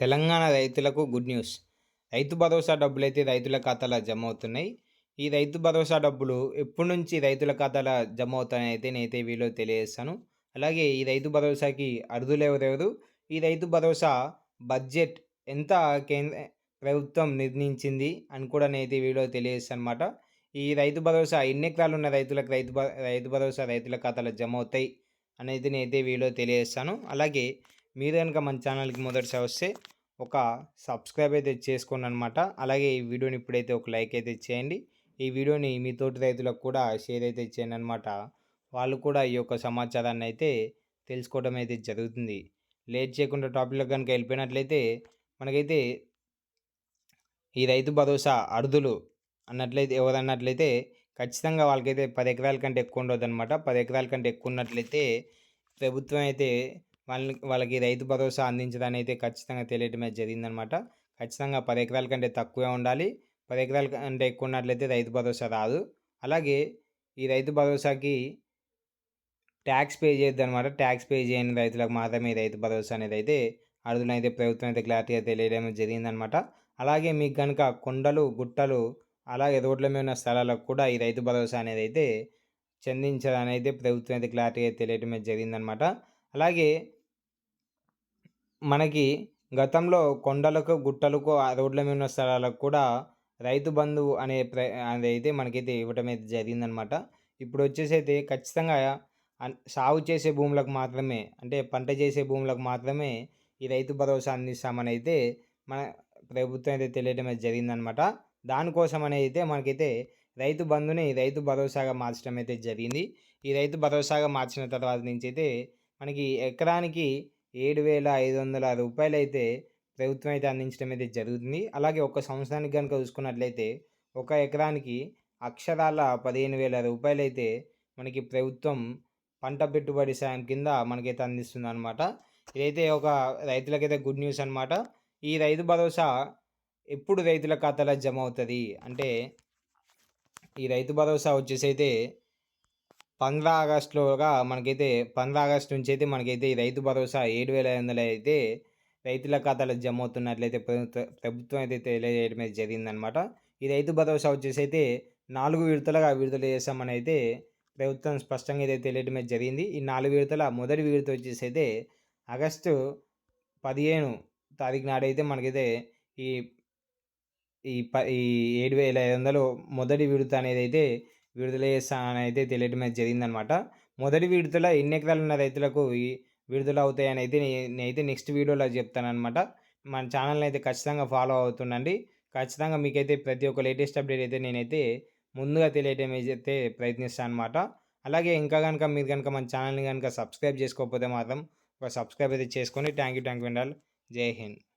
తెలంగాణ రైతులకు good news. Rythu Bharosa డబ్బులు అయితే రైతుల ఖాతాలో జమ అవుతున్నాయి ఈ రైతు భరోసా డబ్బులు ఎప్పటి నుంచి రైతుల ఖాతాలో జమ అవుతాయని అయితే నేనైతే వీలో తెలియజేస్తాను. అలాగే ఈ రైతు భరోసాకి అర్హులు ఎవరెవరు ఈ రైతు భరోసా బడ్జెట్ ఎంత కేంద్ర ప్రభుత్వం నిర్ణయించింది అని కూడా నేనైతే వీడియో తెలియజేస్తాను అనమాట ఈ రైతు భరోసా ఎన్ని ఎకరాలు ఉన్న రైతులకు రైతు రైతు భరోసా రైతుల ఖాతాలో జమ అవుతాయి అనేది నేనైతే వీడియో తెలియజేస్తాను. అలాగే మీరు కనుక మన ఛానల్కి మొదటిసారి వస్తే ఒక సబ్స్క్రైబ్ అయితే చేసుకోండి అనమాట అలాగే ఈ వీడియోని ఇప్పుడైతే ఒక లైక్ అయితే చేయండి. ఈ వీడియోని మీ తోటి రైతులకు కూడా షేర్ అయితే చేయండి అనమాట వాళ్ళు కూడా ఈ యొక్క సమాచారాన్ని అయితే తెలుసుకోవడం అయితే జరుగుతుంది. లేట్ చేయకుండా టాపిక్లో కనుక వెళ్ళిపోయినట్లయితే మనకైతే ఈ రైతు భరోసా అరుదులు అన్నట్లయితే ఎవరన్నట్లయితే ఖచ్చితంగా వాళ్ళకైతే పది ఎకరాల కంటే ఎక్కువ ఉండదు అనమాట పది ఎకరాల కంటే ఎక్కువ ఉన్నట్లయితే ప్రభుత్వం అయితే వాళ్ళని వాళ్ళకి రైతు భరోసా అందించడానికి అయితే ఖచ్చితంగా తెలియటమే జరిగిందనమాట ఖచ్చితంగా పది ఎకరాల కంటే తక్కువే ఉండాలి. పది ఎకరాల కంటే ఎక్కువ ఉన్నట్లయితే రైతు భరోసా రాదు. అలాగే ఈ రైతు భరోసాకి ట్యాక్స్ పే చేయొద్దు అనమాట ట్యాక్స్ పే చేయని రైతులకు మాత్రమే రైతు భరోసా అనేది అయితే అరుదులైతే ప్రభుత్వం అయితే క్లారిటీగా తెలియడం జరిగిందనమాట అలాగే మీకు కనుక కొండలు గుట్టలు అలాగే రోడ్ల మీద ఉన్న స్థలాలకు కూడా ఈ రైతు భరోసా అనేది అయితే చెందించాలని అయితే ప్రభుత్వం అయితే క్లారిటీగా తెలియటమే జరిగిందనమాట అలాగే మనకి గతంలో కొండలకు గుట్టలకు ఆ రోడ్ల మీద ఉన్న స్థలాలకు కూడా రైతు బంధు అనే ప్ర అదైతే మనకైతే ఇవ్వటం అయితే జరిగిందనమాట ఇప్పుడు వచ్చేసి అయితే ఖచ్చితంగా సాగు చేసే భూములకు మాత్రమే అంటే పంట చేసే భూములకు మాత్రమే ఈ రైతు భరోసా అందిస్తామని అయితే మన ప్రభుత్వం అయితే తెలియటం అయితే జరిగిందనమాట దానికోసం అనేది అయితే మనకైతే రైతు బంధుని రైతు భరోసాగా మార్చడం అయితే జరిగింది. ఈ రైతు భరోసాగా మార్చిన తర్వాత నుంచి అయితే మనకి ఎకరానికి ఏడు వేల ఐదు వందల రూపాయలు అయితే ప్రభుత్వం అయితే అందించడం అయితే జరుగుతుంది. అలాగే ఒక సంవత్సరానికి కనుక చూసుకున్నట్లయితే ఒక ఎకరానికి అక్షరాల పదిహేను వేల రూపాయలు అయితే మనకి ప్రభుత్వం పంట పెట్టుబడి సాయం కింద మనకైతే అందిస్తుంది అనమాట ఇదైతే ఒక రైతులకైతే గుడ్ న్యూస్ అనమాట ఈ రైతు భరోసా ఎప్పుడు రైతుల ఖాతాలో జమ అవుతుంది? అంటే ఈ రైతు భరోసా వచ్చేసి అయితే పంద్రా ఆగస్టులోగా మనకైతే పంద్రా ఆగస్టు నుంచి అయితే మనకైతే ఈ రైతు భరోసా ఏడు వేల ఐదు వందలు అయితే రైతుల ఖాతాలో జమ అవుతున్నట్లయితే ప్రభుత్వ ప్రభుత్వం అయితే తెలియజేయడం అయితే జరిగిందనమాట ఈ రైతు భరోసా వచ్చేసి అయితే నాలుగు విడతలుగా విడుదల చేస్తామని అయితే ప్రభుత్వం స్పష్టంగా అయితే తెలియడం అయితే జరిగింది. ఈ నాలుగు విడతల మొదటి విడత వచ్చేసి అయితే ఆగస్టు పదిహేను తారీఖు నాడైతే మనకైతే ఈ ఈ ప ఈ ఏడు వేల ఐదు వందలు మొదటి విడత అనేది అయితే విడుదల చేస్తానని అయితే తెలియడం అయితే జరిగిందనమాట. మొదటి విడుదల ఎన్ని ఎకరాలు ఉన్న రైతులకు విడుదల అవుతాయని అయితే నేనైతే నెక్స్ట్ వీడియోలో చెప్తానమాట మన ఛానల్ని అయితే ఖచ్చితంగా ఫాలో అవుతుండండి. ఖచ్చితంగా మీకైతే ప్రతి ఒక్క లేటెస్ట్ అప్డేట్ అయితే నేనైతే ముందుగా తెలియటం అయితే ప్రయత్నిస్తాను అనమాట అలాగే ఇంకా కనుక మీరు కనుక మన ఛానల్ని కనుక సబ్స్క్రైబ్ చేసుకోకపోతే మాత్రం ఒక సబ్స్క్రైబ్ అయితే చేసుకొని థ్యాంక్ యూ థ్యాంక్ యూ అండాలి జై హింద్.